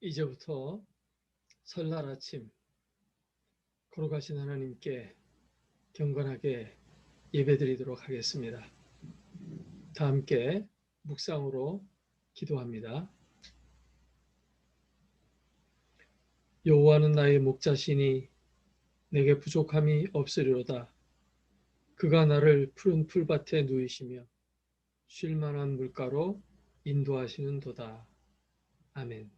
이제부터 설날 아침 걸어가신 하나님께 경건하게 예배드리도록 하겠습니다. 다 함께 묵상으로 기도합니다. 여호와는 나의 목자시니 내게 부족함이 없으리로다. 그가 나를 푸른 풀밭에 누이시며 쉴 만한 물가로 인도하시는 도다. 아멘.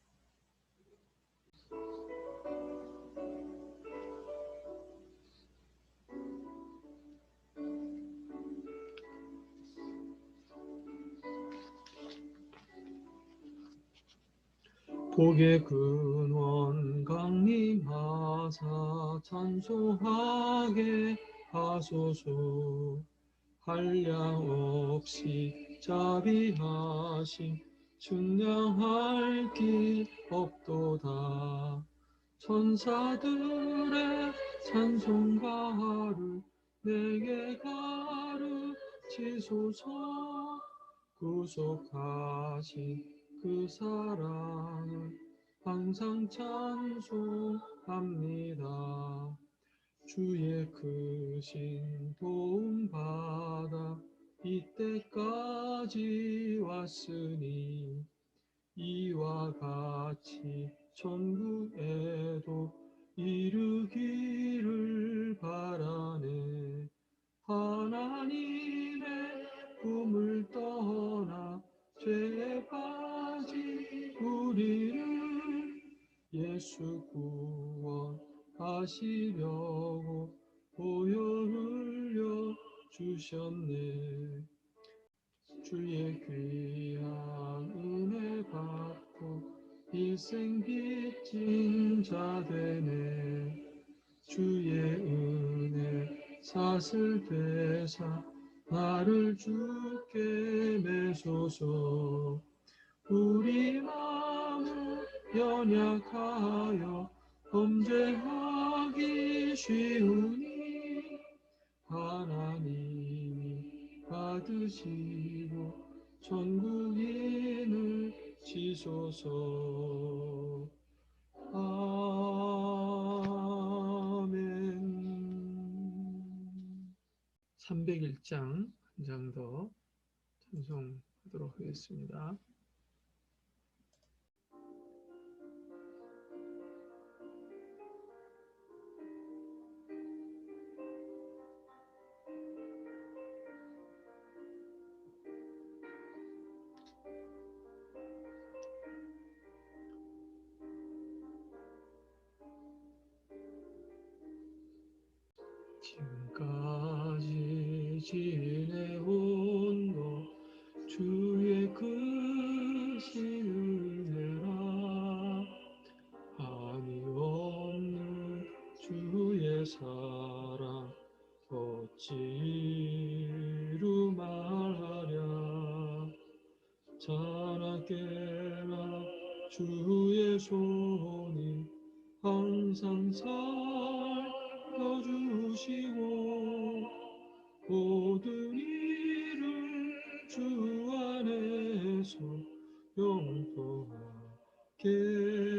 복의 근원 강림하사 찬송하게 하소서. 한량 없이 자비하심 증량할 길 없도다. 천사들의 찬송가를 내게 가르치소서. 구속하신 그 사랑을 항상 찬송합니다. 주의 크신 도움 받아 이때까지 왔으니 이와 같이 천국에도 이르기를 바라네 하나님의 꿈을 떠나 죄에 빠진 우리를 예수 구원하시려고 보혈 흘려 주셨네. 주의 귀한 은혜 받고 일생 빚진 자 되네. 주의 은혜 사슬 되사 나를 주께 매소서. 우리 마음을 연약하여 범죄하기 쉬우니 하나님이 받으시고 전국인을 지소서. 아 301장 한 장 더 찬송하도록 하겠습니다. 지내온 것 주의 크신 은혜라. 한이 없는 주의 사랑 어찌로 말하랴. 자나깨나 주의 손이 항상 살펴주시고 모든 일을 주 안에서 영통하게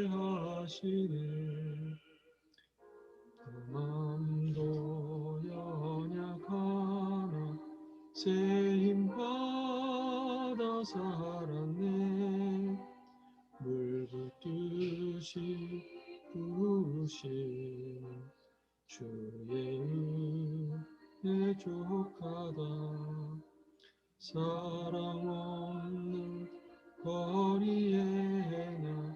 하시네. 그 마음도 연약하나 세임 받아 살았네. 물 붓듯이 그 주신 주의 은혜 족하다. 사랑 없는 거리에 나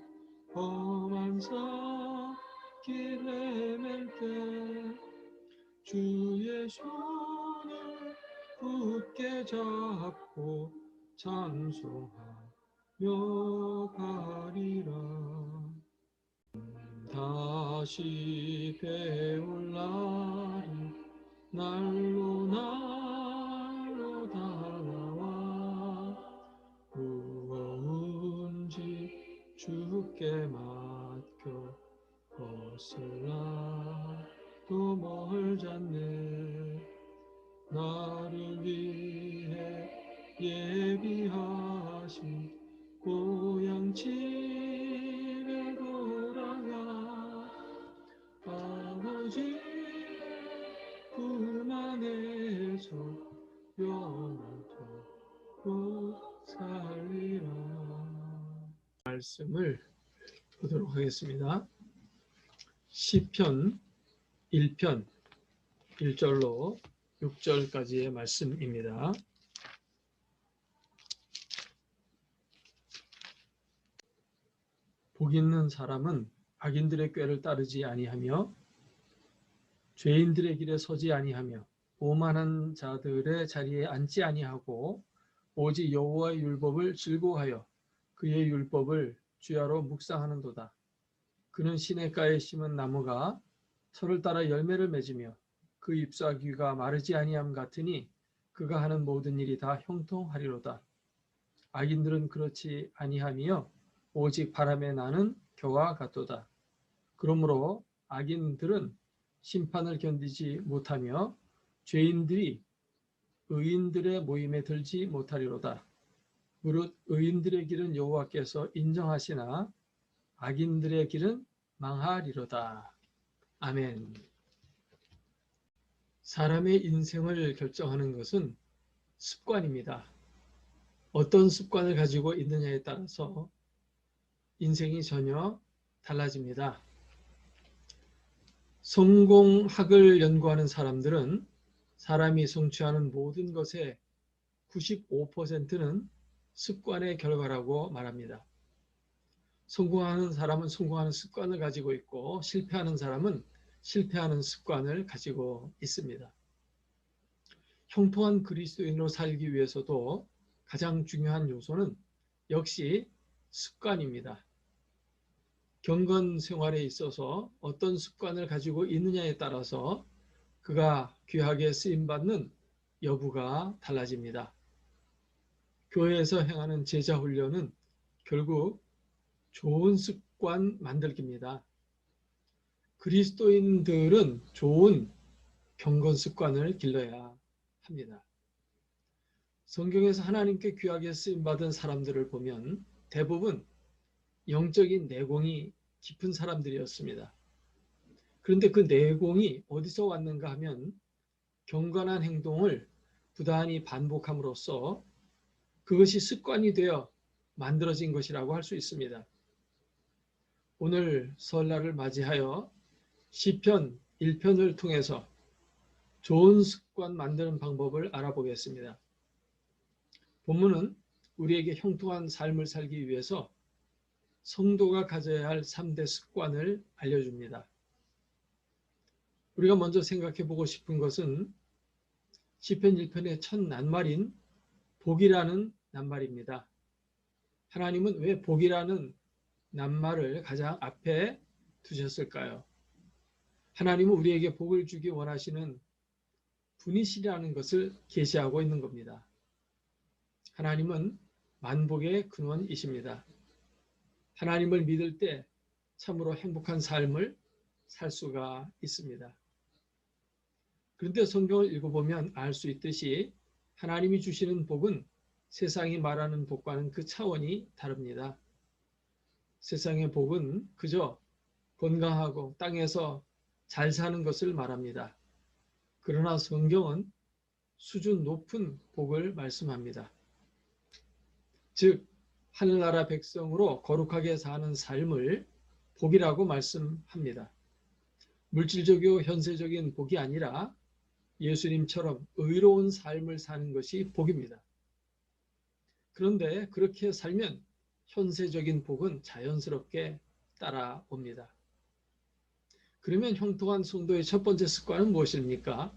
험한 산길 헤맬 때 주의 손을 굳게 잡고 찬송하며 가리라. 다시 배울 날이 날로 날로 다가와 무거운지 주께 맡겨 벗을라도 멀잖네. 나를 위해 예비하 말씀을 보도록 하겠습니다. 시편 1편 1절로 6절까지의 말씀입니다. 복 있는 사람은 악인들의 꾀를 따르지 아니하며 죄인들의 길에 서지 아니하며 오만한 자들의 자리에 앉지 아니하고 오직 여호와의 율법을 즐거워하여 그의 율법을 주야로 묵상하는도다. 그는 시냇가에 심은 나무가 철을 따라 열매를 맺으며 그 잎사귀가 마르지 아니함 같으니 그가 하는 모든 일이 다 형통하리로다. 악인들은 그렇지 아니하며 오직 바람에 나는 겨와 같도다. 그러므로 악인들은 심판을 견디지 못하며 죄인들이 의인들의 모임에 들지 못하리로다. 의인들의 길은 여호와께서 인정하시나 악인들의 길은 망하리로다. 아멘. 사람의 인생을 결정하는 것은 습관입니다. 어떤 습관을 가지고 있느냐에 따라서 인생이 전혀 달라집니다. 성공학을 연구하는 사람들은 사람이 성취하는 모든 것의 95%는 습관의 결과라고 말합니다. 성공하는 사람은 성공하는 습관을 가지고 있고 실패하는 사람은 실패하는 습관을 가지고 있습니다. 형통한 그리스도인으로 살기 위해서도 가장 중요한 요소는 역시 습관입니다. 경건 생활에 있어서 어떤 습관을 가지고 있느냐에 따라서 그가 귀하게 쓰임받는 여부가 달라집니다. 교회에서 행하는 제자 훈련은 결국 좋은 습관 만들기입니다. 그리스도인들은 좋은 경건 습관을 길러야 합니다. 성경에서 하나님께 귀하게 쓰임받은 사람들을 보면 대부분 영적인 내공이 깊은 사람들이었습니다. 그런데 그 내공이 어디서 왔는가 하면 경건한 행동을 부단히 반복함으로써 그것이 습관이 되어 만들어진 것이라고 할 수 있습니다. 오늘 설날을 맞이하여 시편 1편을 통해서 좋은 습관 만드는 방법을 알아보겠습니다. 본문은 우리에게 형통한 삶을 살기 위해서 성도가 가져야 할 3대 습관을 알려줍니다. 우리가 먼저 생각해 보고 싶은 것은 시편 1편의 첫 낱말인 복이라는 낱말입니다. 하나님은 왜 복이라는 낱말을 가장 앞에 두셨을까요? 하나님은 우리에게 복을 주기 원하시는 분이시라는 것을 계시하고 있는 겁니다. 하나님은 만복의 근원이십니다. 하나님을 믿을 때 참으로 행복한 삶을 살 수가 있습니다. 그런데 성경을 읽어보면 알 수 있듯이 하나님이 주시는 복은 세상이 말하는 복과는 그 차원이 다릅니다. 세상의 복은 그저 건강하고 땅에서 잘 사는 것을 말합니다. 그러나 성경은 수준 높은 복을 말씀합니다. 즉, 하늘나라 백성으로 거룩하게 사는 삶을 복이라고 말씀합니다. 물질적이고 현세적인 복이 아니라 예수님처럼 의로운 삶을 사는 것이 복입니다. 그런데 그렇게 살면 현세적인 복은 자연스럽게 따라옵니다. 그러면 형통한 성도의 첫 번째 습관은 무엇입니까?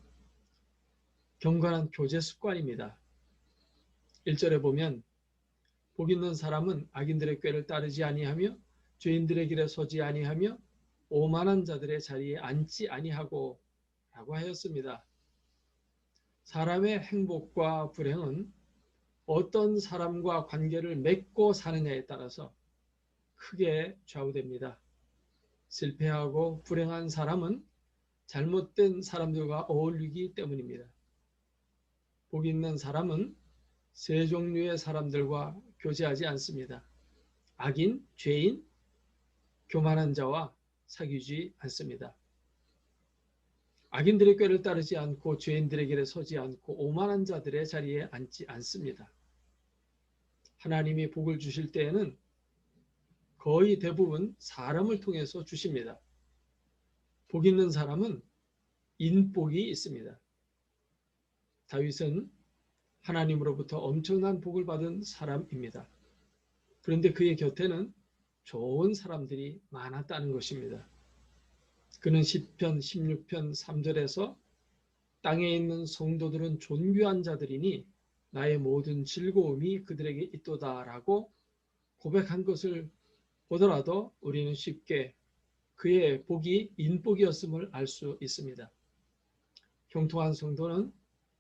경건한 교제 습관입니다. 1절에 보면 복 있는 사람은 악인들의 꾀를 따르지 아니하며 죄인들의 길에 서지 아니하며 오만한 자들의 자리에 앉지 아니하고 라고 하였습니다. 사람의 행복과 불행은 어떤 사람과 관계를 맺고 사느냐에 따라서 크게 좌우됩니다. 실패하고 불행한 사람은 잘못된 사람들과 어울리기 때문입니다. 복 있는 사람은 세 종류의 사람들과 교제하지 않습니다. 악인, 죄인, 교만한 자와 사귀지 않습니다. 악인들의 꾀를 따르지 않고 죄인들의 길에 서지 않고 오만한 자들의 자리에 앉지 않습니다. 하나님이 복을 주실 때에는 거의 대부분 사람을 통해서 주십니다. 복 있는 사람은 인복이 있습니다. 다윗은 하나님으로부터 엄청난 복을 받은 사람입니다. 그런데 그의 곁에는 좋은 사람들이 많았다는 것입니다. 그는 10편 16편 3절에서 땅에 있는 성도들은 존귀한 자들이니 나의 모든 즐거움이 그들에게 있도다라고 고백한 것을 보더라도 우리는 쉽게 그의 복이 인복이었음을 알 수 있습니다. 형통한 성도는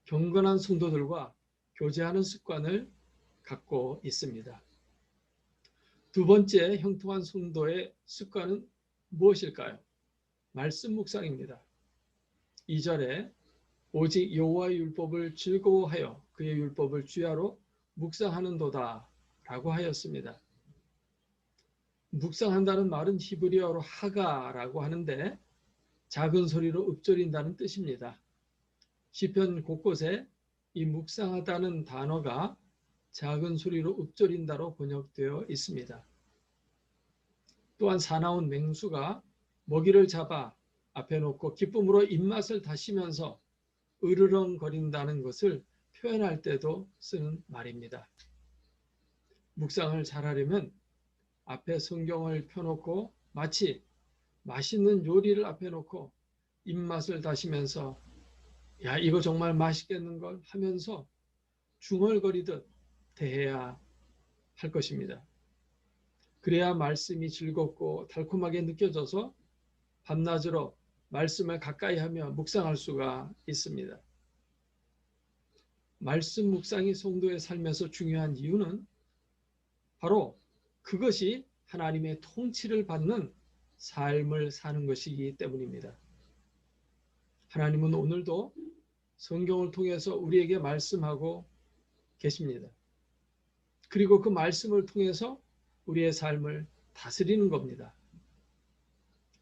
경건한 성도들과 교제하는 습관을 갖고 있습니다. 두 번째 형통한 성도의 습관은 무엇일까요? 말씀 묵상입니다. 2절에 오직 여호와의 율법을 즐거워하여 그의 율법을 주야로 묵상하는도다 라고 하였습니다. 묵상한다는 말은 히브리어로 하가라고 하는데 작은 소리로 읊조린다는 뜻입니다. 시편 곳곳에 이 묵상하다는 단어가 작은 소리로 읊조린다로 번역되어 있습니다. 또한 사나운 맹수가 먹이를 잡아 앞에 놓고 기쁨으로 입맛을 다시면서 으르렁거린다는 것을 표현할 때도 쓰는 말입니다. 묵상을 잘하려면 앞에 성경을 펴놓고 마치 맛있는 요리를 앞에 놓고 입맛을 다시면서 야 이거 정말 맛있겠는걸 하면서 중얼거리듯 대해야 할 것입니다. 그래야 말씀이 즐겁고 달콤하게 느껴져서 밤낮으로 말씀을 가까이 하며 묵상할 수가 있습니다. 말씀 묵상이 성도의 삶에서 중요한 이유는 바로 그것이 하나님의 통치를 받는 삶을 사는 것이기 때문입니다. 하나님은 오늘도 성경을 통해서 우리에게 말씀하고 계십니다. 그리고 그 말씀을 통해서 우리의 삶을 다스리는 겁니다.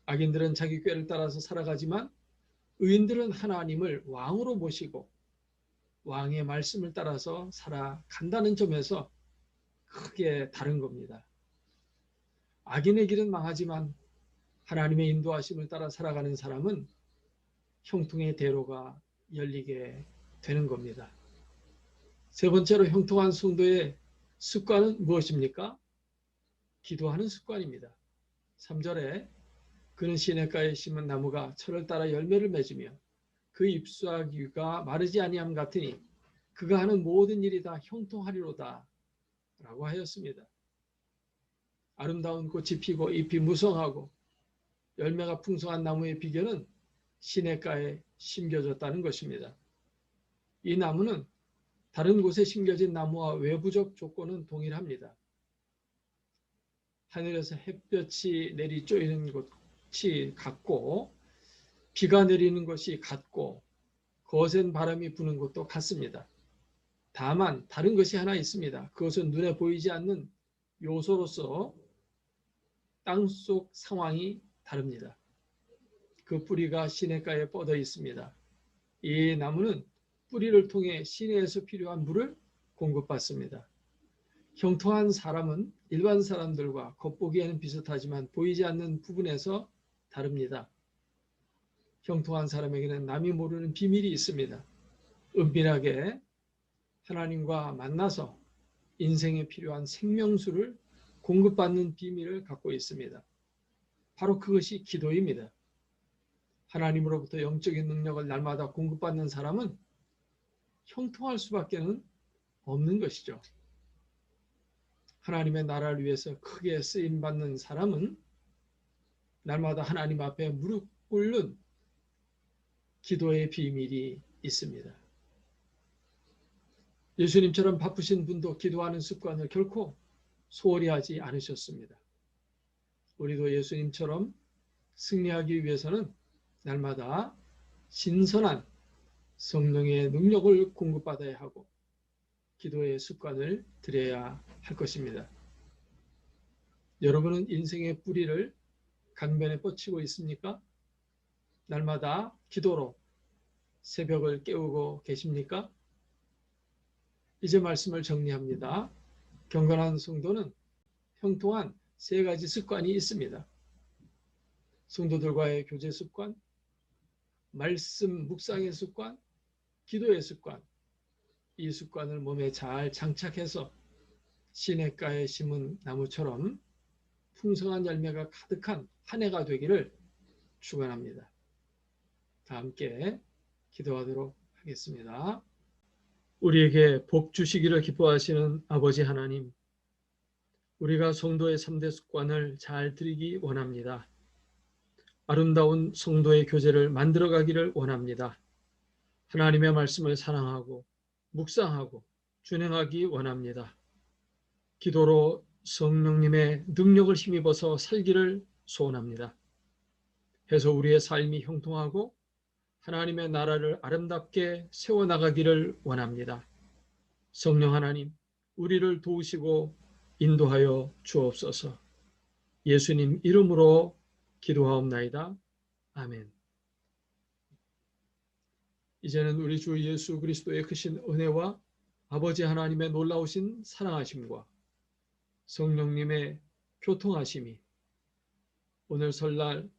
악인들은 자기 꾀를 따라서 살아가지만 의인들은 하나님을 왕으로 모시고 왕의 말씀을 따라서 살아간다는 점에서 크게 다른 겁니다. 악인의 길은 망하지만 하나님의 인도하심을 따라 살아가는 사람은 형통의 대로가 열리게 되는 겁니다. 세 번째로 형통한 성도의 습관은 무엇입니까? 기도하는 습관입니다. 3절에 그는 시냇가에 심은 나무가 철을 따라 열매를 맺으며 그 잎사귀가 마르지 아니함 같으니 그가 하는 모든 일이 다 형통하리로다 라고 하였습니다. 아름다운 꽃이 피고 잎이 무성하고 열매가 풍성한 나무의 비결은 시냇가에 심겨졌다는 것입니다. 이 나무는 다른 곳에 심겨진 나무와 외부적 조건은 동일합니다. 하늘에서 햇볕이 내리 쪼이는 곳 이 같고 비가 내리는 것이 같고 거센 바람이 부는 것도 같습니다. 다만 다른 것이 하나 있습니다. 그것은 눈에 보이지 않는 요소로서 땅속 상황이 다릅니다. 그 뿌리가 시냇가에 뻗어 있습니다. 이 나무는 뿌리를 통해 시내에서 필요한 물을 공급받습니다. 형통한 사람은 일반 사람들과 겉보기에는 비슷하지만 보이지 않는 부분에서 다릅니다. 형통한 사람에게는 남이 모르는 비밀이 있습니다. 은밀하게 하나님과 만나서 인생에 필요한 생명수를 공급받는 비밀을 갖고 있습니다. 바로 그것이 기도입니다. 하나님으로부터 영적인 능력을 날마다 공급받는 사람은 형통할 수밖에는 없는 것이죠. 하나님의 나라를 위해서 크게 쓰임 받는 사람은 날마다 하나님 앞에 무릎 꿇는 기도의 비밀이 있습니다. 예수님처럼 바쁘신 분도 기도하는 습관을 결코 소홀히 하지 않으셨습니다. 우리도 예수님처럼 승리하기 위해서는 날마다 신선한 성령의 능력을 공급받아야 하고 기도의 습관을 들여야 할 것입니다. 여러분은 인생의 뿌리를 강변에 뻗치고 있습니까? 날마다 기도로 새벽을 깨우고 계십니까? 이제 말씀을 정리합니다. 경건한 성도는 형통한 세 가지 습관이 있습니다. 성도들과의 교제 습관, 말씀 묵상의 습관, 기도의 습관. 이 습관을 몸에 잘 장착해서 시냇가에 심은 나무처럼 풍성한 열매가 가득한 한 해가 되기를 축원합니다. 다 함께 기도하도록 하겠습니다. 우리에게 복 주시기를 기뻐하시는 아버지 하나님, 우리가 성도의 3대 습관을 잘 들이기 원합니다. 아름다운 성도의 교제를 만들어 가기를 원합니다. 하나님의 말씀을 사랑하고 묵상하고 준행하기 원합니다. 기도로 성령님의 능력을 힘입어서 살기를 소원합니다. 해서 우리의 삶이 형통하고 하나님의 나라를 아름답게 세워나가기를 원합니다. 성령 하나님, 우리를 도우시고 인도하여 주옵소서. 예수님 이름으로 기도하옵나이다. 아멘. 이제는 우리 주 예수 그리스도의 크신 은혜와 아버지 하나님의 놀라우신 사랑하심과 성령님의 교통하심이 오늘 설날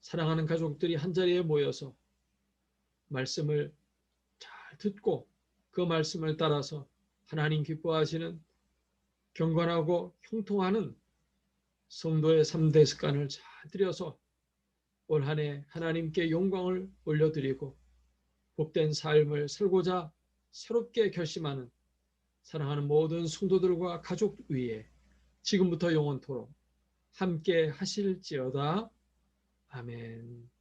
사랑하는 가족들이 한자리에 모여서 말씀을 잘 듣고 그 말씀을 따라서 하나님 기뻐하시는 경건하고 형통하는 성도의 3대 습관을 잘 들여서 올 한 해 하나님께 영광을 올려드리고 복된 삶을 살고자 새롭게 결심하는 사랑하는 모든 성도들과 가족 위에 지금부터 영원토록 함께 하실지어다. 아멘.